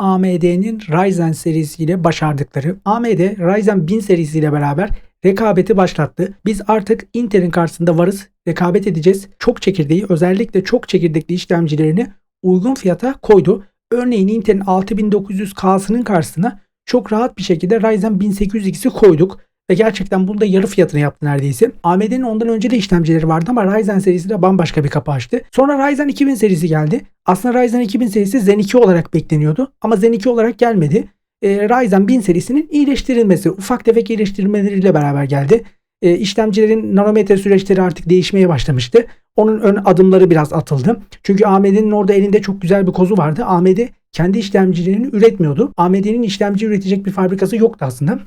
AMD'nin Ryzen serisiyle başardıkları. AMD Ryzen 1000 serisiyle beraber rekabeti başlattı. Biz artık Intel'in karşısında varız. Rekabet edeceğiz. Çok çekirdeği özellikle çok çekirdekli işlemcilerini uygun fiyata koydu. Örneğin Intel'in 6900K'sının karşısına çok rahat bir şekilde Ryzen 1800X'i koyduk. Ve gerçekten bunda yarı fiyatını yaptı neredeyse. AMD'nin ondan önce de işlemcileri vardı ama Ryzen serisi de bambaşka bir kapı açtı. Sonra Ryzen 2000 serisi geldi. Aslında Ryzen 2000 serisi Zen 2 olarak bekleniyordu ama Zen 2 olarak gelmedi. Ee, Ryzen 1000 serisinin iyileştirilmesi, ufak tefek iyileştirmeleriyle beraber geldi. Ee, işlemcilerin nanometre süreçleri artık değişmeye başlamıştı. Onun ön adımları biraz atıldı. Çünkü AMD'nin orada elinde çok güzel bir kozu vardı. AMD kendi işlemcilerini üretmiyordu. AMD'nin işlemci üretecek bir fabrikası yoktu aslında.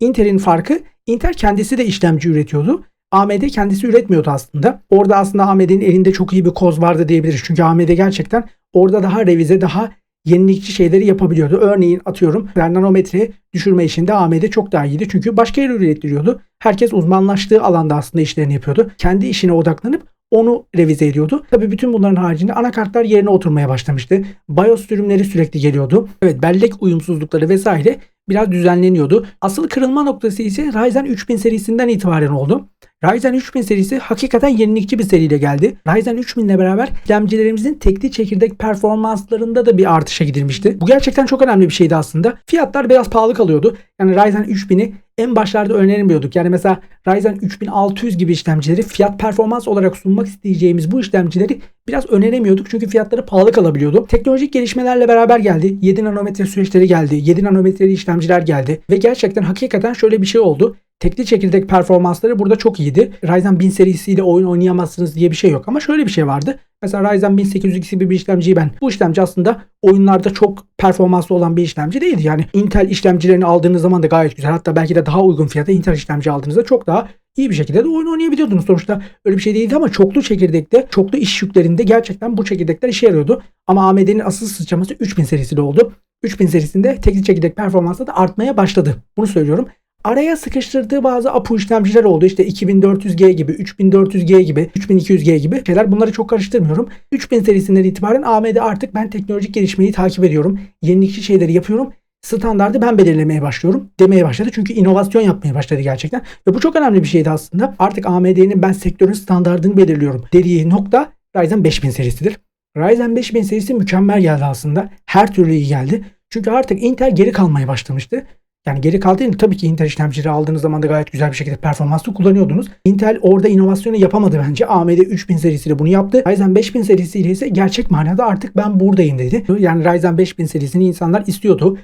Intel'in farkı Intel kendisi de işlemci üretiyordu. AMD kendisi üretmiyordu aslında. Orada aslında AMD'nin elinde çok iyi bir koz vardı diyebiliriz. Çünkü AMD gerçekten orada daha revize, daha yenilikçi şeyleri yapabiliyordu. Örneğin atıyorum nanometre düşürme işinde AMD çok daha iyiydi. Çünkü başka yere ürettiriyordu. Herkes uzmanlaştığı alanda aslında işlerini yapıyordu. Kendi işine odaklanıp onu revize ediyordu. Tabi bütün bunların haricinde anakartlar yerine oturmaya başlamıştı. BIOS sürümleri sürekli geliyordu. Evet bellek uyumsuzlukları vesaire biraz düzenleniyordu. Asıl kırılma noktası ise Ryzen 3000 serisinden itibaren oldu. Ryzen 3000 serisi hakikaten yenilikçi bir seriyle geldi. Ryzen 3000 ile beraber işlemcilerimizin tekli çekirdek performanslarında da bir artışa gidilmişti. Bu gerçekten çok önemli bir şeydi aslında. Fiyatlar biraz pahalı kalıyordu. Yani Ryzen 3000'i en başlarda önermiyorduk. Yani mesela Ryzen 3600 gibi işlemcileri fiyat performans olarak sunmak isteyeceğimiz bu işlemcileri biraz öneremiyorduk. Çünkü fiyatları pahalı kalabiliyordu. Teknolojik gelişmelerle beraber geldi. 7 nanometre süreçleri geldi. 7 nanometreli işlemciler geldi. Ve gerçekten hakikaten şöyle bir şey oldu. Tekli çekirdek performansları burada çok iyiydi. Ryzen 1000 serisiyle oyun oynayamazsınız diye bir şey yok. Ama şöyle bir şey vardı. Mesela Ryzen 1800X gibi bir işlemciyi ben bu işlemci aslında oyunlarda çok performanslı olan bir işlemci değildi. Yani Intel işlemcilerini aldığınız zaman da gayet güzel. Hatta belki de daha uygun fiyata Intel işlemci aldığınızda çok daha iyi bir şekilde de oyun oynayabiliyordunuz. Sonuçta öyle bir şey değildi ama çoklu çekirdekte, çoklu iş yüklerinde gerçekten bu çekirdekler işe yarıyordu. Ama AMD'nin asıl sıçraması 3000 serisiyle oldu. 3000 serisinde tekli çekirdek performansı da artmaya başladı. Bunu söylüyorum. Araya sıkıştırdığı bazı APU işlemciler oldu. İşte 2400G gibi, 3400G gibi, 3200G gibi şeyler. Bunları çok karıştırmıyorum. 3000 serisinden itibaren AMD artık ben teknolojik gelişmeyi takip ediyorum. Yenilikçi şeyleri yapıyorum. Standardı ben belirlemeye başlıyorum demeye başladı. Çünkü inovasyon yapmaya başladı gerçekten. Ve bu çok önemli bir şeydi aslında. Artık AMD'nin ben sektörün standartını belirliyorum dediği nokta Ryzen 5000 serisidir. Ryzen 5000 serisi mükemmel geldi aslında. Her türlü iyi geldi. Çünkü artık Intel geri kalmaya başlamıştı. Yani geri kaldı değil Tabii ki Intel işlemcileri aldığınız zaman da gayet güzel bir şekilde performanslı kullanıyordunuz. Intel orada inovasyonu yapamadı bence. AMD 3000 serisiyle bunu yaptı. Ryzen 5000 serisiyle ise gerçek manada artık ben buradayım dedi. Yani Ryzen 5000 serisini insanlar istiyordu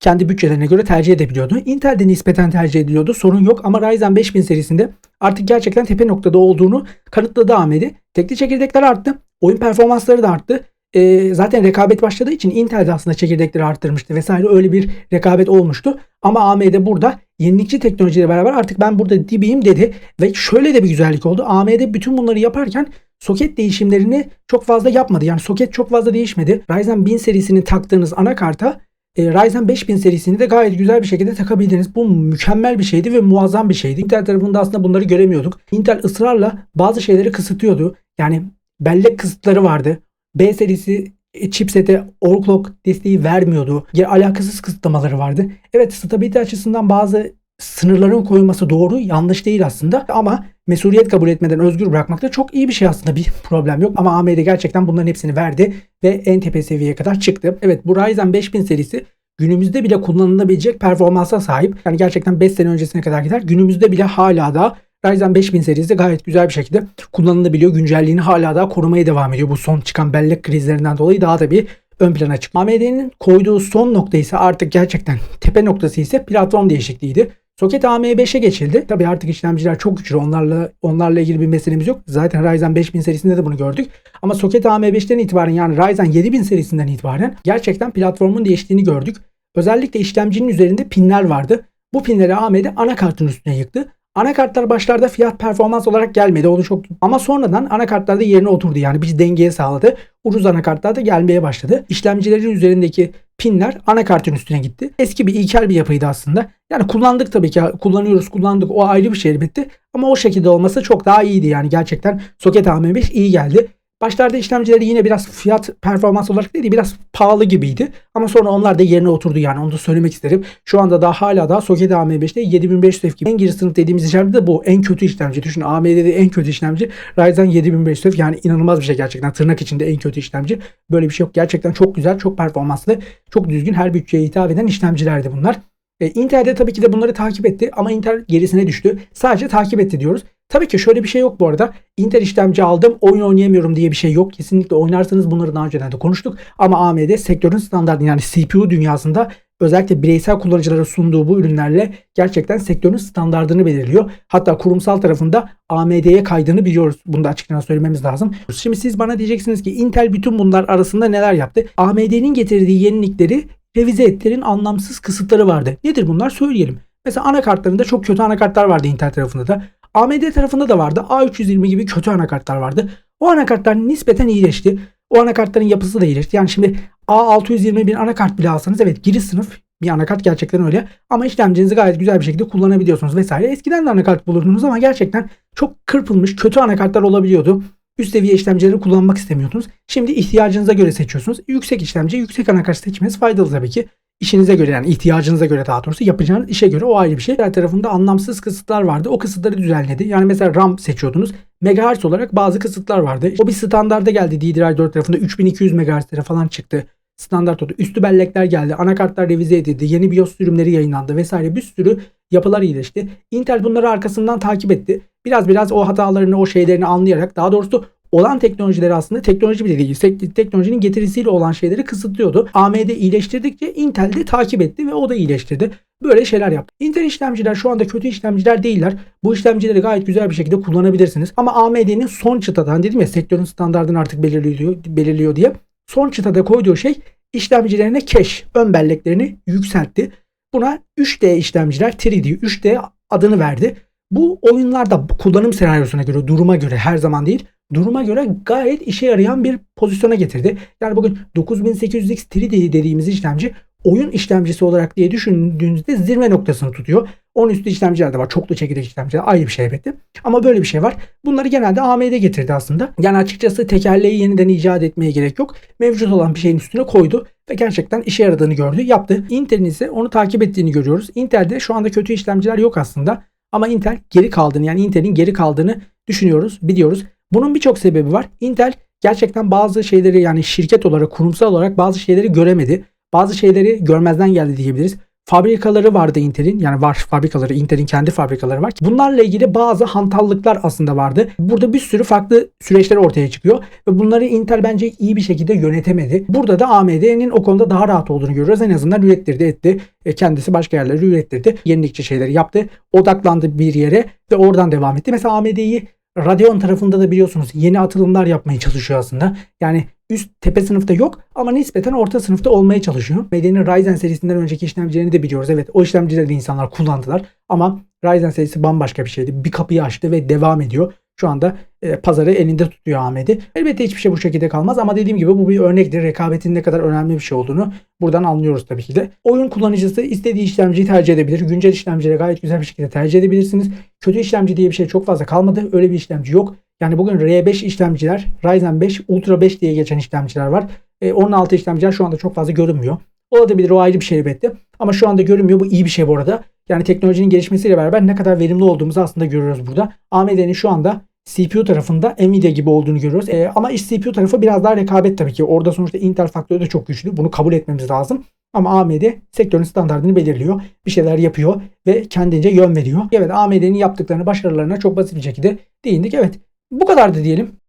kendi bütçelerine göre tercih edebiliyordu. Intel'de nispeten tercih ediliyordu. Sorun yok ama Ryzen 5000 serisinde artık gerçekten tepe noktada olduğunu kanıtladı AMD. Tekli çekirdekler arttı. Oyun performansları da arttı e, zaten rekabet başladığı için Intel de aslında çekirdekleri arttırmıştı vesaire öyle bir rekabet olmuştu. Ama AMD burada yenilikçi teknolojiyle beraber artık ben burada dibiyim dedi ve şöyle de bir güzellik oldu. AMD bütün bunları yaparken soket değişimlerini çok fazla yapmadı. Yani soket çok fazla değişmedi. Ryzen 1000 serisini taktığınız anakarta e, Ryzen 5000 serisini de gayet güzel bir şekilde takabildiniz. Bu mükemmel bir şeydi ve muazzam bir şeydi. Intel tarafında aslında bunları göremiyorduk. Intel ısrarla bazı şeyleri kısıtıyordu. Yani bellek kısıtları vardı. B serisi e, chipsete overclock desteği vermiyordu. Ya alakasız kısıtlamaları vardı. Evet stabilite açısından bazı sınırların koyulması doğru, yanlış değil aslında ama mesuliyet kabul etmeden özgür bırakmak da çok iyi bir şey aslında bir problem yok. Ama AMD gerçekten bunların hepsini verdi ve en tepe seviyeye kadar çıktı. Evet bu Ryzen 5000 serisi günümüzde bile kullanılabilecek performansa sahip. Yani gerçekten 5 sene öncesine kadar gider. Günümüzde bile hala da Ryzen 5000 serisi gayet güzel bir şekilde kullanılabiliyor. Güncelliğini hala daha korumaya devam ediyor. Bu son çıkan bellek krizlerinden dolayı daha da bir ön plana çıktı. AMD'nin koyduğu son nokta ise artık gerçekten tepe noktası ise platform değişikliğiydi. Soket AM5'e geçildi. Tabi artık işlemciler çok güçlü. Onlarla onlarla ilgili bir meselemiz yok. Zaten Ryzen 5000 serisinde de bunu gördük. Ama soket AM5'ten itibaren yani Ryzen 7000 serisinden itibaren gerçekten platformun değiştiğini gördük. Özellikle işlemcinin üzerinde pinler vardı. Bu pinleri AMD anakartın üstüne yıktı. Anakartlar başlarda fiyat performans olarak gelmedi. Onu çok ama sonradan anakartlarda yerine oturdu. Yani bir dengeye sağladı. Ucuz anakartlar da gelmeye başladı. İşlemcilerin üzerindeki pinler anakartın üstüne gitti. Eski bir ilkel bir yapıydı aslında. Yani kullandık tabii ki. Kullanıyoruz, kullandık. O ayrı bir şey elbette. Ama o şekilde olması çok daha iyiydi yani. Gerçekten soket AM5 iyi geldi. Başlarda işlemcileri yine biraz fiyat performans olarak değil biraz pahalı gibiydi. Ama sonra onlar da yerine oturdu yani onu da söylemek isterim. Şu anda da hala da soket AM5'te 7500F gibi en giriş sınıf dediğimiz işlemci de bu en kötü işlemci. Düşün AMD'de en kötü işlemci Ryzen 7500F yani inanılmaz bir şey gerçekten tırnak içinde en kötü işlemci. Böyle bir şey yok. Gerçekten çok güzel, çok performanslı, çok düzgün her bütçeye hitap eden işlemcilerdi bunlar. E, Intel de tabii ki de bunları takip etti ama Intel gerisine düştü. Sadece takip etti diyoruz. Tabii ki şöyle bir şey yok bu arada. Intel işlemci aldım oyun oynayamıyorum diye bir şey yok. Kesinlikle oynarsanız bunları daha önceden de konuştuk. Ama AMD sektörün standartı yani CPU dünyasında özellikle bireysel kullanıcılara sunduğu bu ürünlerle gerçekten sektörün standartını belirliyor. Hatta kurumsal tarafında AMD'ye kaydığını biliyoruz. Bunu da açıkçası söylememiz lazım. Şimdi siz bana diyeceksiniz ki Intel bütün bunlar arasında neler yaptı? AMD'nin getirdiği yenilikleri revize etlerin anlamsız kısıtları vardı. Nedir bunlar? Söyleyelim. Mesela anakartlarında çok kötü anakartlar vardı Intel tarafında da. AMD tarafında da vardı. A320 gibi kötü anakartlar vardı. O anakartlar nispeten iyileşti. O anakartların yapısı da iyileşti. Yani şimdi A620 bir anakart bile alsanız evet giriş sınıf bir anakart gerçekten öyle. Ama işlemcinizi gayet güzel bir şekilde kullanabiliyorsunuz vesaire. Eskiden de anakart bulurdunuz ama gerçekten çok kırpılmış kötü anakartlar olabiliyordu. Üst seviye işlemcileri kullanmak istemiyordunuz. Şimdi ihtiyacınıza göre seçiyorsunuz. Yüksek işlemci, yüksek anakart seçmeniz faydalı tabii ki. İşinize göre yani ihtiyacınıza göre daha doğrusu yapacağınız işe göre o ayrı bir şey. Diğer tarafında anlamsız kısıtlar vardı. O kısıtları düzenledi. Yani mesela RAM seçiyordunuz. Megahertz olarak bazı kısıtlar vardı. O bir standarda geldi DDR4 tarafında 3200 MHz'lere falan çıktı. Standart oldu. Üstü bellekler geldi. Anakartlar revize edildi. Yeni BIOS sürümleri yayınlandı vesaire. Bir sürü yapılar iyileşti. Intel bunları arkasından takip etti. Biraz biraz o hatalarını, o şeylerini anlayarak daha doğrusu olan teknolojileri aslında teknoloji bile değil. Teknolojinin getirisiyle olan şeyleri kısıtlıyordu. AMD iyileştirdikçe Intel de takip etti ve o da iyileştirdi. Böyle şeyler yaptı. Intel işlemciler şu anda kötü işlemciler değiller. Bu işlemcileri gayet güzel bir şekilde kullanabilirsiniz. Ama AMD'nin son çıtadan dedim ya sektörün standartını artık belirliyor, belirliyor diye. Son çıtada koyduğu şey işlemcilerine cache, ön belleklerini yükseltti. Buna 3D işlemciler 3D 3D adını verdi. Bu oyunlarda kullanım senaryosuna göre, duruma göre her zaman değil, duruma göre gayet işe yarayan bir pozisyona getirdi. Yani bugün 9800X 3D dediğimiz işlemci oyun işlemcisi olarak diye düşündüğünüzde zirve noktasını tutuyor. Onun üstü işlemciler de var. Çoklu çekirdek işlemciler ayrı bir şey elbette. Ama böyle bir şey var. Bunları genelde AMD getirdi aslında. Yani açıkçası tekerleği yeniden icat etmeye gerek yok. Mevcut olan bir şeyin üstüne koydu ve gerçekten işe yaradığını gördü, yaptı. Intel'in ise onu takip ettiğini görüyoruz. Intel'de şu anda kötü işlemciler yok aslında. Ama Intel geri kaldığını yani Intel'in geri kaldığını düşünüyoruz, biliyoruz. Bunun birçok sebebi var. Intel gerçekten bazı şeyleri yani şirket olarak, kurumsal olarak bazı şeyleri göremedi. Bazı şeyleri görmezden geldi diyebiliriz. Fabrikaları vardı Intel'in yani var fabrikaları Intel'in kendi fabrikaları var. Bunlarla ilgili bazı hantallıklar aslında vardı. Burada bir sürü farklı süreçler ortaya çıkıyor ve bunları Intel bence iyi bir şekilde yönetemedi. Burada da AMD'nin o konuda daha rahat olduğunu görüyoruz. En azından ürettirdi etti. E, kendisi başka yerlere ürettirdi. Yenilikçi şeyleri yaptı. Odaklandı bir yere ve oradan devam etti. Mesela AMD'yi Radeon tarafında da biliyorsunuz yeni atılımlar yapmaya çalışıyor aslında. Yani üst tepe sınıfta yok ama nispeten orta sınıfta olmaya çalışıyor. Medya'nın Ryzen serisinden önceki işlemcilerini de biliyoruz. Evet o işlemcileri de insanlar kullandılar ama Ryzen serisi bambaşka bir şeydi. Bir kapıyı açtı ve devam ediyor. Şu anda pazarı elinde tutuyor AMD. Elbette hiçbir şey bu şekilde kalmaz ama dediğim gibi bu bir örnektir. Rekabetin ne kadar önemli bir şey olduğunu buradan anlıyoruz tabii ki de. Oyun kullanıcısı istediği işlemciyi tercih edebilir. Güncel işlemcileri gayet güzel bir şekilde tercih edebilirsiniz. Kötü işlemci diye bir şey çok fazla kalmadı. Öyle bir işlemci yok. Yani bugün R5 işlemciler, Ryzen 5, Ultra 5 diye geçen işlemciler var. E, onun altı işlemciler şu anda çok fazla görünmüyor. Olabilir o ayrı bir şey elbette. Ama şu anda görünmüyor. Bu iyi bir şey bu arada. Yani teknolojinin gelişmesiyle beraber ne kadar verimli olduğumuzu aslında görüyoruz burada. AMD'nin şu anda CPU tarafında Nvidia gibi olduğunu görüyoruz. E, ama iş CPU tarafı biraz daha rekabet tabii ki. Orada sonuçta Intel faktörü de çok güçlü. Bunu kabul etmemiz lazım. Ama AMD sektörün standartını belirliyor. Bir şeyler yapıyor ve kendince yön veriyor. Evet AMD'nin yaptıklarını başarılarına çok basit bir şekilde değindik. Evet bu kadardı diyelim.